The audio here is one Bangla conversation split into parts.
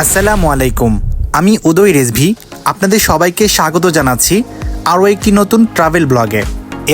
আসসালামু আলাইকুম, আমি উদয় রেজভি, আপনাদের সবাইকে স্বাগত জানাচ্ছি আরও একটি নতুন ট্রাভেল ব্লগে।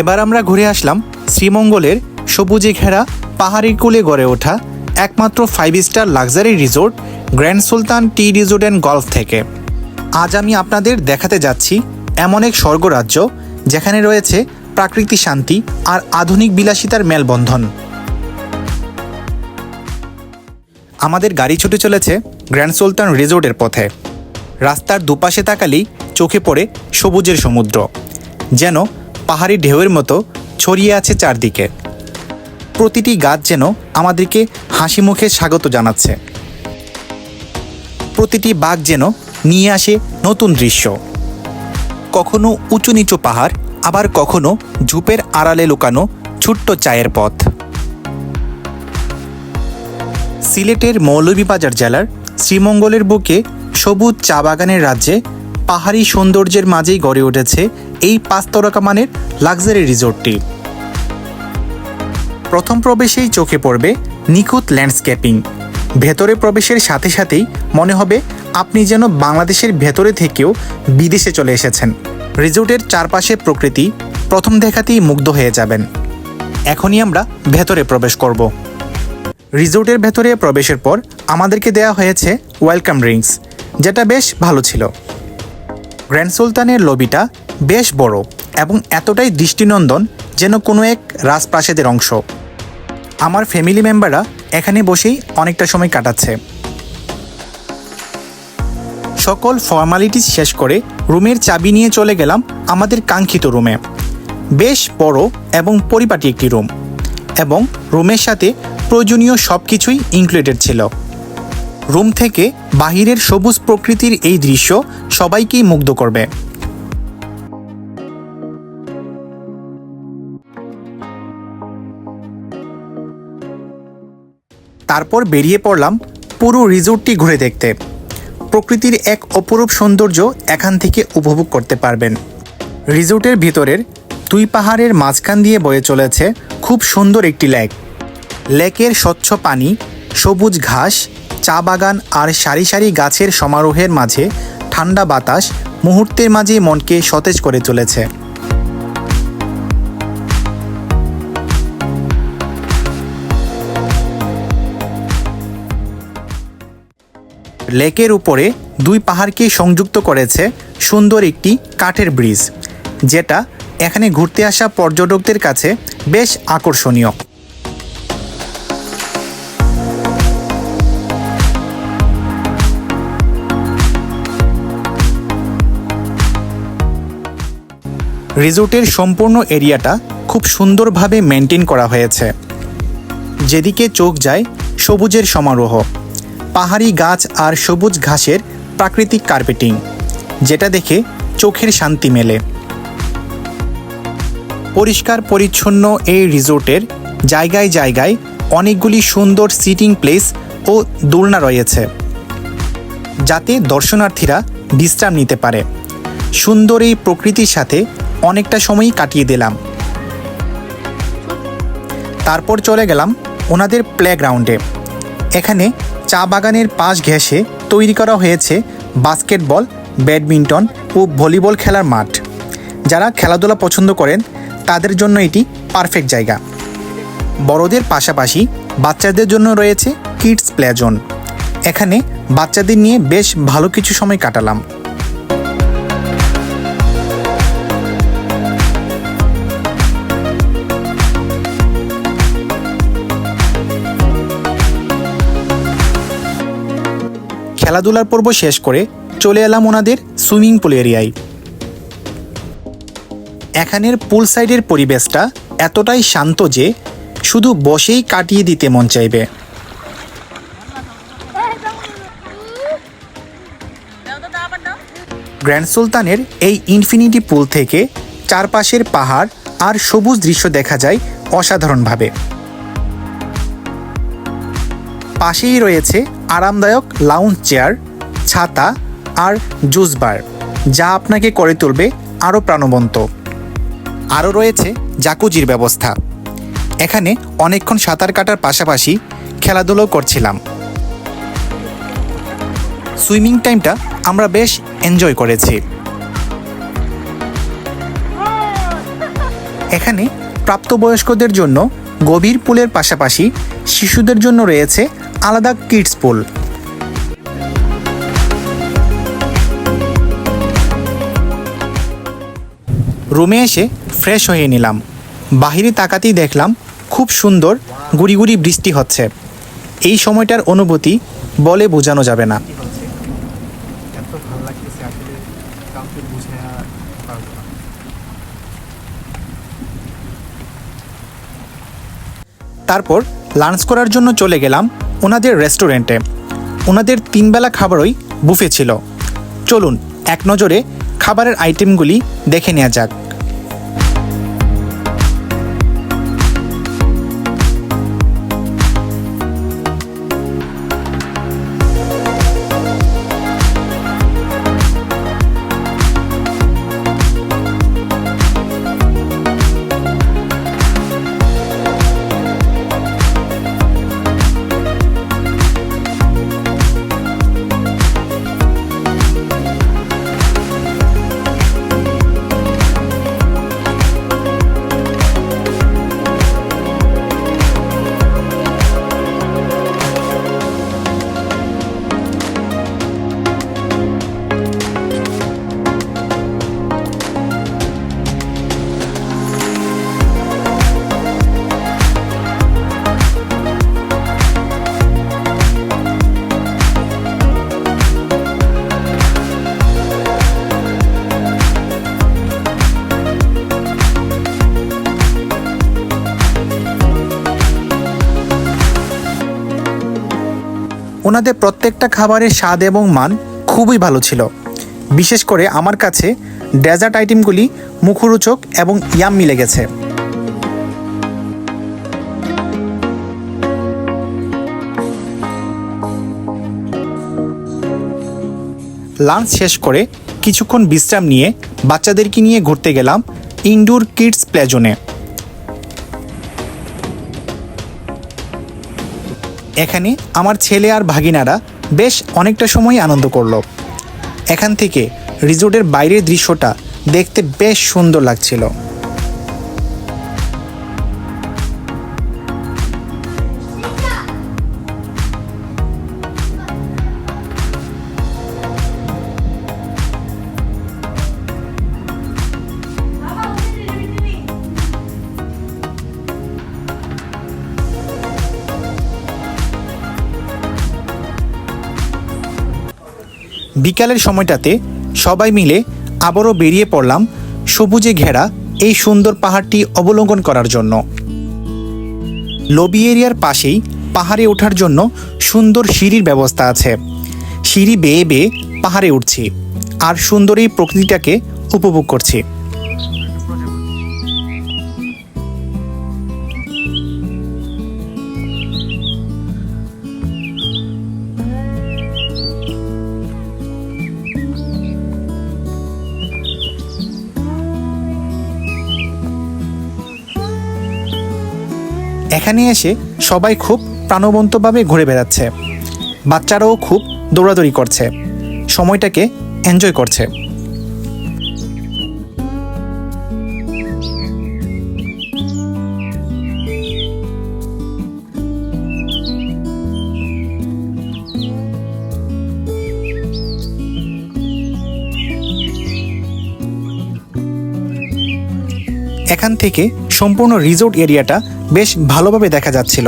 এবার আমরা ঘুরে আসলাম শ্রীমঙ্গলের সবুজে ঘেরা পাহাড়ি কোলে গড়ে ওঠা একমাত্র five star luxury resort grand Sultan tea resort and golf থেকে। আজ আমি আপনাদের দেখাতে যাচ্ছি এমন এক স্বর্গরাজ্য যেখানে রয়েছে প্রাকৃতিক শান্তি আর আধুনিক বিলাসিতার মেলবন্ধন। আমাদের গাড়ি ছুটে চলেছে গ্র্যান্ড সুলতান রিসোর্টের পথে। রাস্তার দুপাশে তাকালেই চোখে পড়ে সবুজের সমুদ্র, যেন পাহাড়ি ঢেউয়ের মতো ছড়িয়ে আছে চারদিকে। প্রতিটি গাছ যেন আমাদেরকে হাসি মুখে স্বাগত জানাচ্ছে। প্রতিটি বাঘ যেন নিয়ে আসে নতুন দৃশ্য। কখনো উঁচু নিচু পাহাড়, আবার কখনো ঝুপের আড়ালে লুকানো ছোট্ট চায়ের পথ। সিলেটের মৌলভীবাজার জেলার শ্রীমঙ্গলের বুকে সবুজ চা বাগানের রাজ্যে পাহাড়ি সৌন্দর্যের মাঝেই গড়ে উঠেছে এই পাঁচ তারকা মানের লাক্সারি রিসোর্টটি। প্রথম প্রবেশেই চোখে পড়বে নিখুঁত ল্যান্ডস্কেপিং। ভেতরে প্রবেশের সাথে সাথেই মনে হবে আপনি যেন বাংলাদেশের ভেতরে থেকেও বিদেশে চলে এসেছেন। রিজোর্টের চারপাশে প্রকৃতি প্রথম দেখাতেই মুগ্ধ হয়ে যাবেন। এখনই আমরা ভেতরে প্রবেশ করব। রিসোর্টের ভেতরে প্রবেশের পর আমাদেরকে দেয়া হয়েছে ওয়েলকাম ড্রিঙ্কস, যেটা বেশ ভালো ছিল। গ্র্যান্ড সুলতানের লবিটা বেশ বড় এবং এতটাই দৃষ্টিনন্দন যেন কোনো এক রাজপ্রাসাদের অংশ। আমার ফ্যামিলি মেম্বাররা এখানে বসেই অনেকটা সময় কাটাচ্ছে। সকল ফর্মালিটিস শেষ করে রুমের চাবি নিয়ে চলে গেলাম আমাদের কাঙ্ক্ষিত রুমে। বেশ বড় এবং পরিপাটি একটি রুম এবং রুমের সাথে প্রয়োজনীয় সব কিছুই ইনক্লুডেড ছিল। রুম থেকে বাহিরের সবুজ প্রকৃতির এই দৃশ্য সবাইকেই মুগ্ধ করবে। তারপর বেরিয়ে পড়লাম পুরো রিজোর্টটি ঘুরে দেখতে। প্রকৃতির এক অপরূপ সৌন্দর্য এখান থেকে উপভোগ করতে পারবেন। রিজোর্টের ভিতরের দুই পাহাড়ের মাঝখান দিয়ে বয়ে চলেছে খুব সুন্দর একটি লেক লেকের স্বচ্ছ পানি, সবুজ ঘাস, চা বাগান আর সারি সারি গাছের সমারোহের মাঝে ঠান্ডা বাতাস মুহূর্তের মাঝে মনকে সতেজ করে চলেছে। লেকের উপরে দুই পাহাড়কে সংযুক্ত করেছে সুন্দর একটি কাঠের ব্রিজ, যেটা এখানে ঘুরতে আসা পর্যটকদের কাছে বেশ আকর্ষণীয়। রিসোর্টের সম্পূর্ণ এরিয়াটা খুব সুন্দরভাবে মেনটেন করা হয়েছে। যেদিকে চোখ যায়, সবুজের সমারোহ। পাহাড়ি গাছ আর সবুজ ঘাসের প্রাকৃতিক কার্পেটিং, যেটা দেখে চোখের শান্তি মেলে। পরিষ্কার পরিচ্ছন্ন এই রিসোর্টের জায়গায় জায়গায় অনেকগুলি সুন্দর সিটিং প্লেস ও দোলনা রয়েছে, যাতে দর্শনার্থীরা বিশ্রাম নিতে পারে। সুন্দর এই প্রকৃতির সাথে অনেকটা সময়ই কাটিয়ে দিলাম। তারপর চলে গেলাম ওনাদের প্লেগ্রাউন্ডে এখানে চা বাগানের পাশ ঘেঁষে তৈরি করা হয়েছে বাস্কেটবল ব্যাডমিন্টন ও ভলিবল খেলার মাঠ। যারা খেলাধুলা পছন্দ করেন, তাদের জন্য এটি পারফেক্ট জায়গা। বড়দের পাশাপাশি বাচ্চাদের জন্য রয়েছে কিডস প্লে জোন এখানে বাচ্চাদের নিয়ে বেশ ভালো কিছু সময় কাটালাম। খেলাধুলার পর্ব শেষ করে চলে এলাম ওনাদের সুইমিং পুল এরিয়ায়। এখানের পুল সাইডের পরিবেশটা এতটাই শান্ত যে শুধু বসেই কাটিয়ে দিতে মন চাইবে। গ্র্যান্ড সুলতানের এই ইনফিনিটি পুল থেকে চারপাশের পাহাড় আর সবুজ দৃশ্য দেখা যায় অসাধারণভাবে। পাশেই রয়েছে আরামদায়ক লাউঞ্জ চেয়ার ছাতা আর জুস বার যা আপনাকে করে তুলবে আরও প্রাণবন্ত। আরও রয়েছে জাকুজির ব্যবস্থা। এখানে অনেকক্ষণ সাঁতার কাটার পাশাপাশি খেলাধুলো করছিলাম। সুইমিং টাইমটা আমরা বেশ এনজয় করেছি। এখানে প্রাপ্তবয়স্কদের জন্য গভীর পুলের পাশাপাশি শিশুদের জন্য রয়েছে আলাদা কিডস পুল। রুমে এসে ফ্রেশ হয়ে নিলাম। বাহিরে তাকাতেই দেখলাম খুব সুন্দর গুড়ি গুড়ি বৃষ্টি হচ্ছে। এই সময়টার অনুভূতি বলে বোঝানো যাবে না। তারপর লাঞ্চ করার জন্য চলে গেলাম ওনাদের রেস্টুরেন্টে। ওনাদের তিনবেলা খাবারই বুফে ছিল। চলুন, এক নজরে খাবারের আইটেমগুলি দেখে নেওয়া যাক। ওনাদের প্রত্যেকটা খাবারের স্বাদ এবং মান খুবই ভালো ছিল। বিশেষ করে আমার কাছে ডেজার্ট আইটেমগুলি মুখরোচক এবং ইয়াম মিলে গেছে লাঞ্চ শেষ করে কিছুক্ষণ বিশ্রাম নিয়ে বাচ্চাদেরকে নিয়ে ঘুরতে গেলাম ইনডোর কিডস প্লেজনে। এখানে আমার ছেলে আর ভাগিনারা বেশ অনেকটা সময় আনন্দ করল। এখান থেকে রিজোর্টের বাইরের দৃশ্যটা দেখতে বেশ সুন্দর লাগছিল। বিকালের সময়টাতে সবাই মিলে আবারও বেরিয়ে পড়লাম সবুজে ঘেরা এই সুন্দর পাহাড়টি অবলম্বন করার জন্য। লবি এরিয়ার পাশেই পাহাড়ে ওঠার জন্য সুন্দর সিঁড়ির ব্যবস্থা আছে। সিঁড়ি বেয়ে বেয়ে পাহাড়ে উঠছি আর সুন্দর এই প্রকৃতিটাকে উপভোগ করছি। এখানে এসে সবাই খুব প্রাণবন্তভাবে ঘুরে বেড়াচ্ছে। বাচ্চারাও খুব দৌড়াদৌড়ি করছে। সময়টাকে এনজয় করছে। এখান থেকে সম্পূর্ণ রিসোর্ট এরিয়াটা বেশ ভালোভাবে দেখা যাচ্ছিল।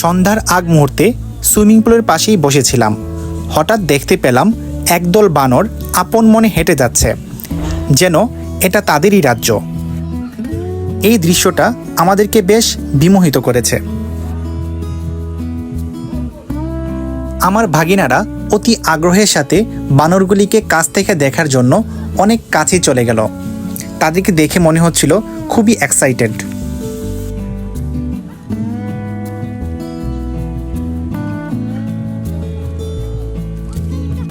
সন্ধ্যার আগ মুহূর্তে সুইমিং পুলের পাশেই বসেছিলাম। হঠাৎ দেখতে পেলাম একদল বানর আপন মনে হেঁটে যাচ্ছে, যেন এটা তাদেরই রাজ্য। এই দৃশ্যটা আমাদেরকে বেশ বিমোহিত করেছে। আমার ভাগিনারা অতি আগ্রহের সাথে বানরগুলিকে কাছ থেকে দেখার জন্য অনেক কাছে চলে গেল। তাদেরকে দেখে মনে হচ্ছিল খুবই এক্সাইটেড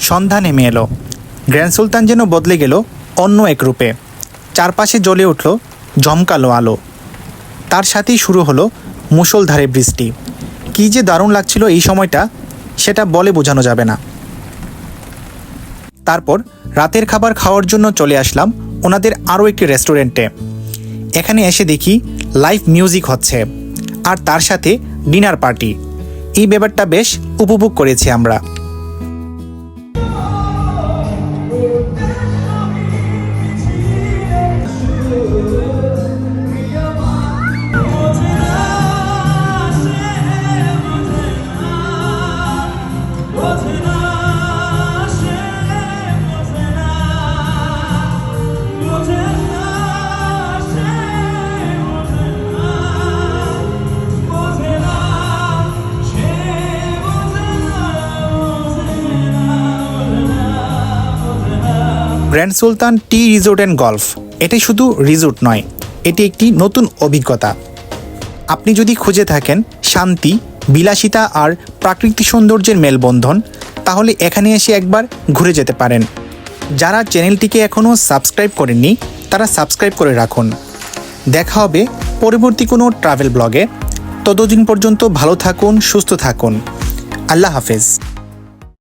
সন্ধ্যা নেমে এলো। গ্র্যান্ড সুলতান যেন বদলে গেল অন্য এক রূপে। চারপাশে জ্বলে উঠল জমকালো আলো। তার সাথেই শুরু হলো মুষলধারে বৃষ্টি। কী যে দারুণ লাগছিল এই সময়টা সেটা বলে বোঝানো যাবে না। তারপর রাতের খাবার খাওয়ার জন্য চলে আসলাম ওনাদের আরও একটি রেস্টুরেন্টে। এখানে এসে দেখি লাইভ মিউজিক হচ্ছে আর তার সাথে ডিনার পার্টি। এই ব্যাপারটা বেশ উপভোগ করেছি আমরা। Grand Sultan tea resort and golf. এটি শুধু রিসোর্ট নয়, এটি একটি নতুন অভিজ্ঞতা। আপনি যদি খুঁজে থাকেন শান্তি, বিলাসিতা আর প্রাকৃতিক সৌন্দর্যের মেলবন্ধন, তাহলে এখানে এসে একবার ঘুরে যেতে পারেন। যারা চ্যানেলটিকে এখনও সাবস্ক্রাইব করেননি, তারা সাবস্ক্রাইব করে রাখুন। দেখা হবে পরবর্তী কোনো ট্রাভেল ব্লগে। ততদিন পর্যন্ত ভালো থাকুন, সুস্থ থাকুন। আল্লাহ হাফেজ।